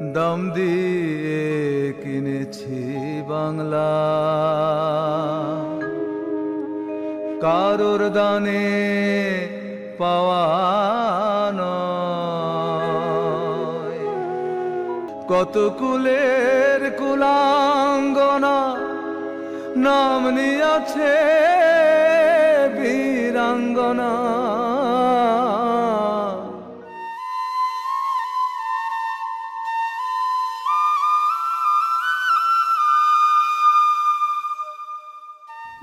দাম দিয়ে কিনেছি বাংলা কারোর দানে পাওয়া নয়। কত কুলের কুলাঙ্গনা নাম নিয়াছে বীরাঙ্গনা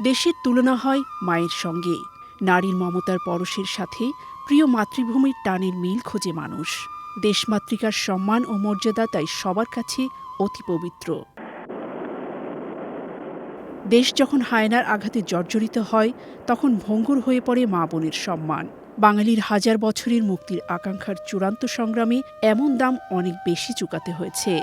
দেশের তুলনা হয় মায়ের সঙ্গে। নারীর মমতার পরশের সাথে প্রিয় মাতৃভূমির টানের মিল খোঁজে মানুষ। দেশমাতৃকার সম্মান ও মর্যাদা তাই সবার কাছে অতি পবিত্র। দেশ যখন হায়নার আঘাতে জর্জরিত হয়, তখন ভঙ্গুর হয়ে পড়ে মা বোনের সম্মান। বাঙালির হাজার বছরের মুক্তির আকাঙ্ক্ষার চূড়ান্ত সংগ্রামে এমন দাম অনেক বেশি চুকাতে হয়েছে।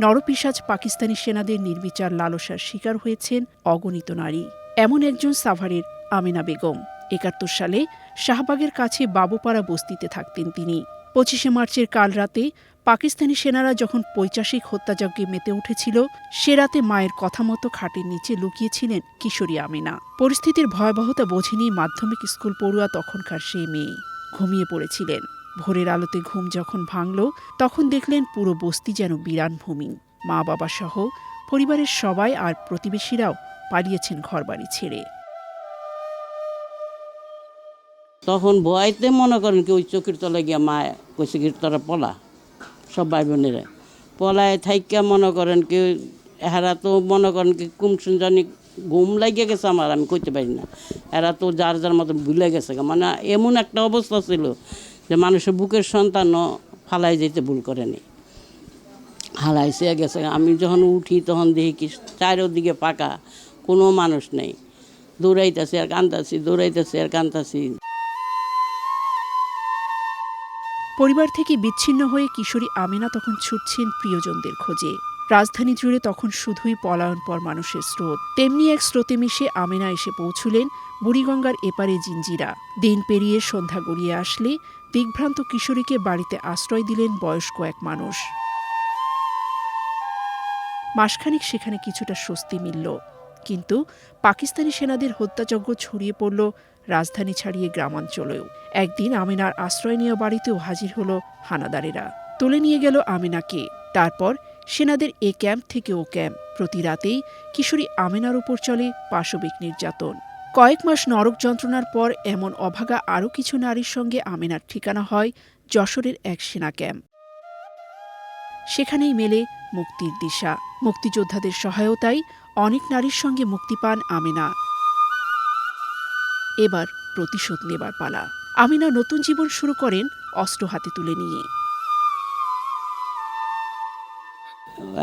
নরপিসাজ পাকিস্তানি সেনাদের নির্বিচার লালসার শিকার হয়েছেন অগণিত নারী। এমন একজন সাভারের আমিনা বেগম। একাত্তর সালে শাহবাগের কাছে বাবুপাড়া বস্তিতে থাকতেন তিনি। পঁচিশে মার্চের কাল রাতে পাকিস্তানি সেনারা যখন পৈচাসিক হত্যাযজ্ঞে মেতে উঠেছিল, সে রাতে মায়ের কথা মতো খাটের নিচে লুকিয়েছিলেন কিশোরী আমিনা। পরিস্থিতির ভয়াবহতা বোঝেনি মাধ্যমিক স্কুল পড়ুয়া তখনকার সেই মেয়ে। ঘুমিয়ে পড়েছিলেন। ভোরের আলোতে ঘুম যখন ভাঙল, তখন দেখলেন পুরো বস্তি যেন বিরান ভূমি মা বাবা সহ পরিবারের সবাই আর প্রতিবেশীরাও পালিয়েছেন ঘরবাড়ি ছেড়ে। তখন ভয়তে মনে করেন কি, ওই চোখের তলায় গিয়া মা কইছে কি, তোরা পলা। সব ভাই বোনেরা পলায় থাইকা মনে করেন কি এরা তো মনে করেন কি কুমসুন জানি ঘুম লাগিয়ে গেছে আমার, আমি কইতে পারি না। এরা তো যার যার মতো ভুলে গেছে মানে এমন একটা অবস্থা ছিল যে মানুষের বুকের সন্তানও ফালাই যেতে ভুল করেনি। হালাইছে, গেছে। আমি যখন উঠি তখন দেখি কি চারিদিকে পাকা, কোনো মানুষ নেই। দৌড়াইতেছি আর কান্দাছি দৌড়াইতেছি আর কান্দাছি পরিবার থেকে বিচ্ছিন্ন হয়ে কিশোরী আমিনা তখন ছুটছেন প্রিয়জনদের খোঁজে। রাজধানী জুড়ে তখন শুধুই পলায়ন পর মানুষের স্রোত। তেমনি এক স্রোতে মিশে আমিনা এসে পৌঁছলেন বুড়িগঙ্গার এপারে জিঞ্জিরা। দিন পেরিয়ে সন্ধ্যা গড়িয়ে আসলে দিগ্ভ্রান্ত কিশোরীকে বাড়িতে আশ্রয় দিলেন বয়স্ক এক মানুষ। মাসখানিক সেখানে কিছুটা স্বস্তি মিলল। কিন্তু পাকিস্তানি সেনাদের হত্যাযজ্ঞ ছড়িয়ে পড়ল রাজধানী ছাড়িয়ে গ্রামাঞ্চলেও। একদিন আমিনার আশ্রয় নেওয়া বাড়িতেও হাজির হল হানাদারেরা। তুলে নিয়ে গেল আমিনাকে তারপর সেনাদের এ ক্যাম্প থেকে ও ক্যাম্প। প্রতি রাতেই কিশোরী আমিনার উপর চলে পাশবিক নির্যাতন। কয়েক মাস নরক যন্ত্রণার পর এমন অভাগা আরও কিছু নারীর সঙ্গে আমিনার ঠিকানা হয় যশোরের এক সেনা ক্যাম্প। সেখানেই মেলে মুক্তির দিশা। মুক্তিযোদ্ধাদের সহায়তায় অনেক নারীর সঙ্গে মুক্তি পান আমিনা। এবার প্রতিশোধ নেবার পালা। আমিনা নতুন জীবন শুরু করেন অস্ত্র হাতে তুলে নিয়ে।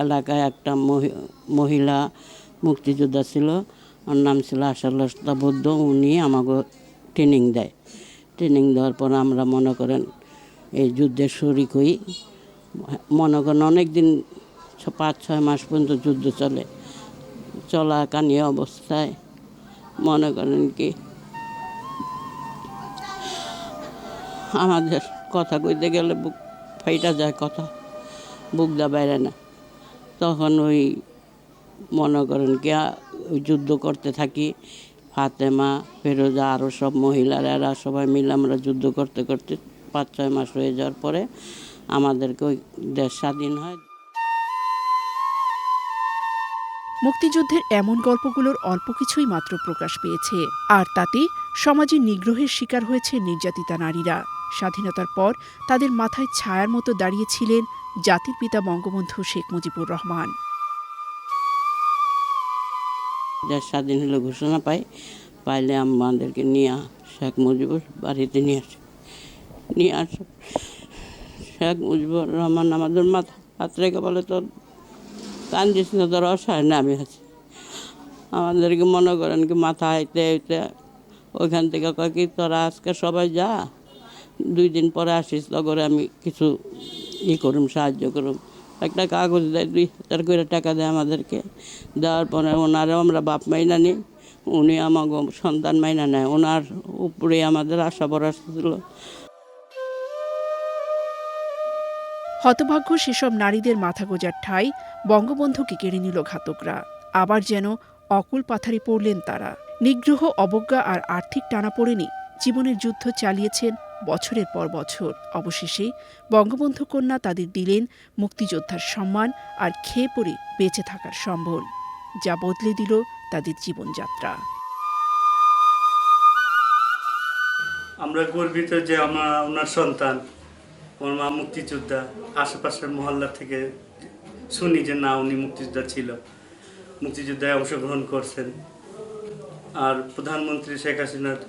এলাকায় একটা মহি- মহিলা মুক্তিযোদ্ধা ছিল। ওর নাম ছিল আশালতা বৌদ্ধ, উনি আমাকে ট্রেনিং দেয়। ট্রেনিং দেওয়ার পর আমরা মনে করেন এই যুদ্ধের শরিক হই। মনে করেন অনেক দিন পাঁচ, ছয় মাস পর্যন্ত যুদ্ধ চলে। চলাকালীন অবস্থায় মনে করেন কি আমাদের কথা কইতে গেলে বুক ফাইটা যায় কথা, বুক দা বাইরে না। তখন ওই মনে করেন কি যুদ্ধ করতে থাকি। ফাতেমা, ফেরোজা আরও সব মহিলারা, এরা সবাই মিলে আমরা যুদ্ধ করতে করতে পাঁচ, ছয় মাস হয়ে যাওয়ার পরে আমাদেরকে ওই দেশ স্বাধীন হয়। মুক্তিযুদ্ধের এমন গল্পগুলোর অল্প কিছুই মাত্র প্রকাশ পেয়েছে। আর তাতে সমাজে নিগ্রহের শিকার হয়েছে নির্যাতিতা নারীরা। স্বাধীনতার পর তাদের মাথায় ছায়ার মতো দাঁড়িয়েছিলেন জাতির পিতা বঙ্গবন্ধু শেখ মুজিবুর রহমান। দেশ স্বাধীন হলে ঘোষণা পাই পাইলে আমাদেরকে নিয়ে শেখ মুজিবুর বাড়িতে নিয়ে আসে। নিয়ে আস। শেখ মুজিবুর রহমান আমাদের মাথা হাত রেখে বলে, তোর কান্দিস না, তোর অসহায় না আমি আছি। আমাদেরকে মনে করেন কি, মাথা হাইতে হাইতে ওইখান থেকে কয় কি, তোরা আজকে সবাই যা, দুই দিন পরে আসিস লগরে আমি কিছু ই করুম, সাহায্য করুম। একটা কাগজ দেয়, দুই হাজার করে টাকা দেয় আমাদেরকে। দেওয়ার পরে ওনারও আমরা বাপ মাইনা নিই, উনি আমাকে সন্তান মাইনা নেয়। ওনার উপরে আমাদের আশা ভরসা ছিল। হতভাগ্য সেসব নারীদের মাথা গোজার ঠাই বঙ্গবন্ধুকে কেড়ে নিল ঘাতকরা। আবার যেন অকুল পাথারে পড়লেন তারা। নিগ্রহ, অবজ্ঞা আর আর্থিক টানাপোড়েনে জীবনের যুদ্ধ চালিয়েছেন বছরের পর বছর অবশেষে বঙ্গবন্ধু কন্যা তাদের দিলেন মুক্তিযোদ্ধার সম্মান আর খেয়ে পড়ে বেঁচে থাকার সম্বল, যা বদলে দিল তাদের জীবনযাত্রা। আমরা গর্বিত যে আমার ওনার সন্তান আমার মা মুক্তিযোদ্ধা, আশেপাশের মহল্লা থেকে শুনি যে না, উনি মুক্তিযোদ্ধা ছিল। মুক্তিযোদ্ধায় অংশগ্রহণ করছেন। আর প্রধানমন্ত্রী শেখ হাসিনার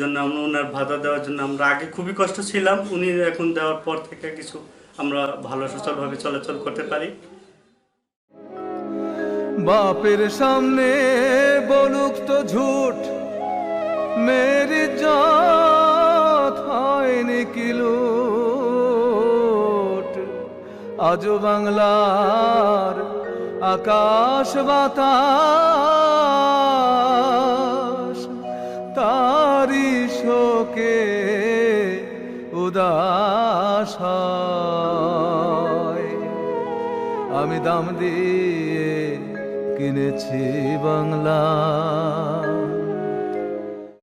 জন্য আমরা ওনার ভাতা দেওয়ার জন্য আমরা আগে খুবই কষ্ট ছিলাম। উনি এখন দেওয়ার পর থেকে কিছু আমরা ভালো সচলভাবে চলাচল করতে পারি। বাপের সামনে বলুক তো ঝুট মেরি জাত হয়নি কিলুট আজও বাংলার আকাশ বাতাস শোকে উদাস আমি দাম দিয়ে কিনেছি বাংলা।